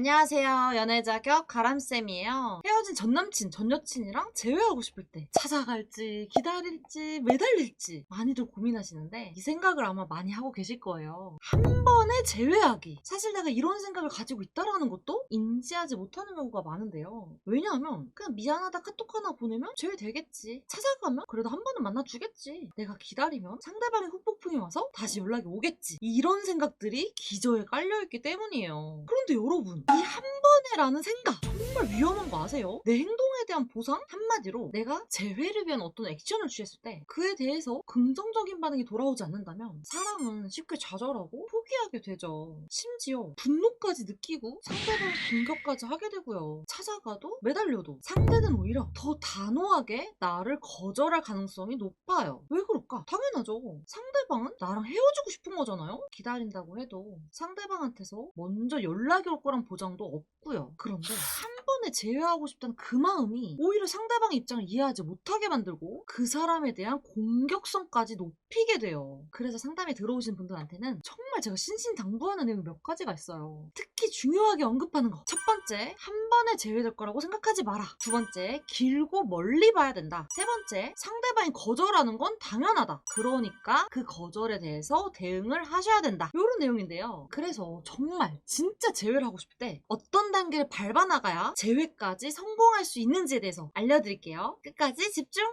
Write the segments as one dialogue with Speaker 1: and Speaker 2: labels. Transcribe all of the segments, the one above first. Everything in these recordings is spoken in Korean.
Speaker 1: 안녕하세요. 연애 자격 가람쌤이에요. 헤어진 전 남친, 전 여친이랑 재회하고 싶을 때 찾아갈지, 기다릴지, 매달릴지 많이들 고민하시는데 이 생각을 아마 많이 하고 계실 거예요. 한 번에 재회하기. 사실 내가 이런 생각을 가지고 있다라는 것도 인지하지 못하는 경우가 많은데요. 왜냐하면 그냥 미안하다 카톡 하나 보내면 재회되겠지. 찾아가면 그래도 한 번은 만나주겠지. 내가 기다리면 상대방의 후폭풍이 와서 다시 연락이 오겠지. 이런 생각들이 기저에 깔려있기 때문이에요. 그런데 여러분, 이 한 번에라는 생각 정말 위험한 거 아세요? 내 행동에 대한 보상? 한마디로 내가 재회를 위한 어떤 액션을 취했을 때 그에 대해서 긍정적인 반응이 돌아오지 않는다면 사람은 쉽게 좌절하고 포기하게 되죠. 심지어 분노까지 느끼고 상대방을 공격까지 하게 되고요. 찾아가도 매달려도 상대는 오히려 더 단호하게 나를 거절할 가능성이 높아요. 왜 그럴까? 당연하죠. 상대 방은 나랑 헤어지고 싶은 거잖아요? 기다린다고 해도 상대방한테서 먼저 연락이 올 거란 보장도 없고요. 그런데 한 번에 제외하고 싶다는 그 마음이 오히려 상대방의 입장을 이해하지 못하게 만들고 그 사람에 대한 공격성까지 높이게 돼요. 그래서 상담에 들어오신 분들한테는 정말 제가 신신당부하는 내용 몇 가지가 있어요. 특히 중요하게 언급하는 거. 첫 번째, 한 번에 제외될 거라고 생각하지 마라. 두 번째, 길고 멀리 봐야 된다. 세 번째, 상대방이 거절하는 건 당연하다. 그러니까 그 거절 에 대해서 대응을 하셔야 된다. 이런 내용인데요. 그래서 정말 진짜 제외를 하고 싶을 때 어떤 단계를 밟아 나가야 제외까지 성공할 수 있는지에 대해서 알려드릴게요. 끝까지 집중!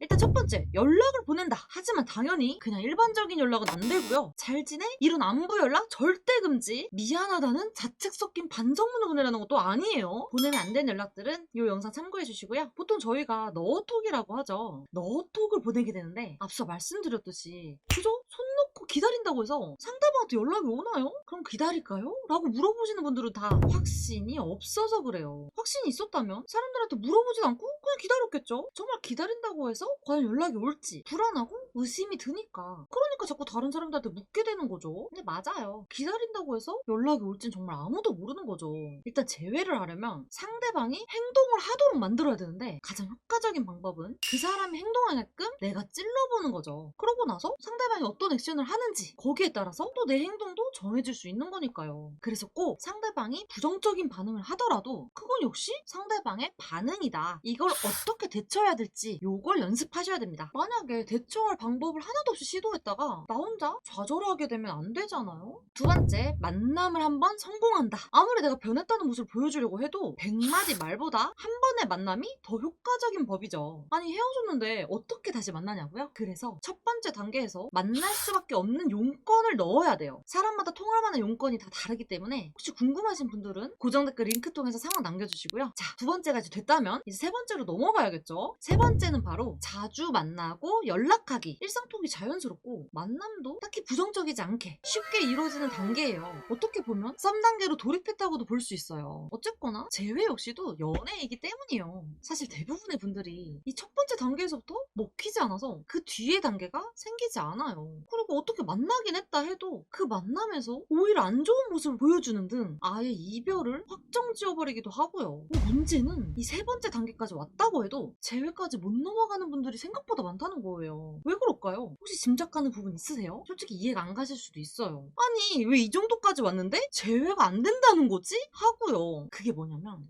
Speaker 1: 일단 첫 번째, 연락을 보낸다. 하지만 당연히 그냥 일반적인 연락은 안 되고요. 잘 지내? 이런 안부 연락 절대 금지. 미안하다는 자책 섞인 반성문을 보내라는 것도 아니에요. 보내면 안 되는 연락들은 이 영상 참고해 주시고요. 보통 저희가 너톡이라고 하죠. 너톡을 보내게 되는데 앞서 말씀드렸듯이 그저 손 놓고 기다린다고 해서 상대방한테 연락이 오나요? 그럼 기다릴까요? 라고 물어보시는 분들은 다 확신이 없어서 그래요. 확신이 있었다면 사람들한테 물어보진 않고 기다렸겠죠? 정말 기다린다고 해서 과연 연락이 올지 불안하고 의심이 드니까 그러니까 자꾸 다른 사람들한테 묻게 되는 거죠. 근데 맞아요. 기다린다고 해서 연락이 올진 정말 아무도 모르는 거죠. 일단 제외를 하려면 상대방이 행동을 하도록 만들어야 되는데 가장 효과적인 방법은 그 사람이 행동하게끔 내가 찔러보는 거죠. 그러고 나서 상대방이 어떤 액션을 하는지 거기에 따라서 또 내 행동도 정해질 수 있는 거니까요. 그래서 꼭 상대방이 부정적인 반응을 하더라도 그건 역시 상대방의 반응이다. 이걸 어떻게 대처해야 될지 요걸 연습하셔야 됩니다. 만약에 대처할 방법을 하나도 없이 시도했다가 나 혼자 좌절하게 되면 안 되잖아요. 두 번째, 만남을 한번 성공한다. 아무리 내가 변했다는 모습을 보여주려고 해도 100마디 말보다 한 번의 만남이 더 효과적인 법이죠. 아니 헤어졌는데 어떻게 다시 만나냐고요? 그래서 첫 번째 단계에서 만날 수밖에 없는 용건을 넣어야 돼요. 사람마다 통할 만한 용건이 다 다르기 때문에 혹시 궁금하신 분들은 고정 댓글 링크 통해서 상황 남겨주시고요. 자, 두 번째가 이제 됐다면 이제 세 번째로 넘어 가야겠죠. 세 번째는 바로 자주 만나고 연락하기. 일상통이 자연스럽고 만남도 딱히 부정적이지 않게 쉽게 이루어지는 단계예요. 어떻게 보면 썸 단계로 돌입했다고도 볼 수 있어요. 어쨌거나 재회 역시도 연애이기 때문이에요. 사실 대부분의 분들이 이 첫 번째 단계에서부터 먹히지 않아서 그 뒤의 단계가 생기지 않아요. 그리고 어떻게 만나긴 했다 해도 그 만남에서 오히려 안 좋은 모습을 보여주는 등 아예 이별을 확정 지어버리기도 하고요. 문제는 이 세 번째 단계까지 왔다 고 해도 재회까지 못 넘어가는 분들이 생각보다 많다는 거예요. 왜 그럴까요? 혹시 짐작가는 부분 있으세요? 솔직히 이해가 안 가실 수도 있어요. 아니 왜 이 정도까지 왔는데 재회가 안 된다는 거지? 하고요. 그게 뭐냐면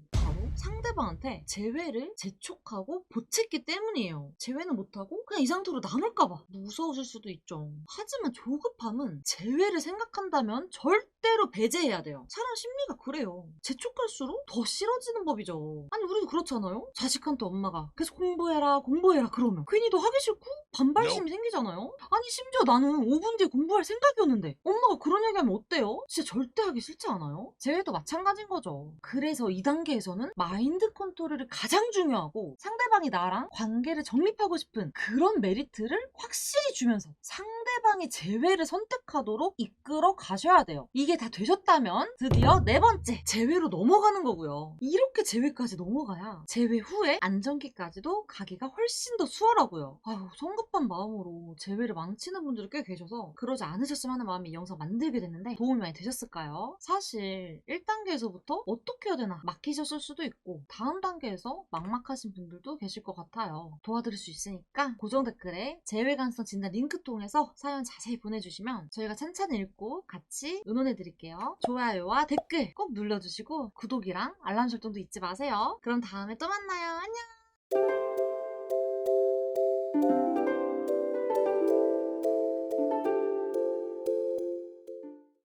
Speaker 1: 상대방한테 재회를 재촉하고 보챘기 때문이에요. 재회는 못하고 그냥 이 상태로 남을까봐 무서우실 수도 있죠. 하지만 조급함은 재회를 생각한다면 절대로 배제해야 돼요. 사람 심리가 그래요. 재촉할수록 더 싫어지는 법이죠. 아니 우리도 그렇잖아요. 자식한테 엄마가 계속 공부해라 공부해라 그러면 괜히 더 하기 싫고 반발심이 생기잖아요. 아니 심지어 나는 5분 뒤에 공부할 생각이었는데 엄마가 그런 얘기하면 어때요? 진짜 절대 하기 싫지 않아요? 재회도 마찬가지인 거죠. 그래서 2단계에서는 마 인드 컨트롤이 가장 중요하고 상대방이 나랑 관계를 정립하고 싶은 그런 메리트를 확실히 주면서 상대 방이 재회를 선택하도록 이끌어 가셔야 돼요. 이게 다 되셨다면 드디어 네 번째 재회로 넘어가는 거고요. 이렇게 재회까지 넘어가야 재회 후에 안정기까지도 가기가 훨씬 더 수월하고요. 아유 성급한 마음으로 재회를 망치는 분들이 꽤 계셔서 그러지 않으셨으면 하는 마음이 이 영상 만들게 됐는데 도움이 많이 되셨을까요? 사실 1단계에서부터 어떻게 해야 되나 막히셨을 수도 있고 다음 단계에서 막막하신 분들도 계실 것 같아요. 도와드릴 수 있으니까 고정 댓글에 재외관성 진단 링크 통해서 사연 자세히 보내주시면 저희가 찬찬히 읽고 같이 응원해 드릴게요. 좋아요와 댓글 꼭 눌러주시고 구독이랑 알람 설정도 잊지 마세요. 그럼 다음에 또 만나요. 안녕!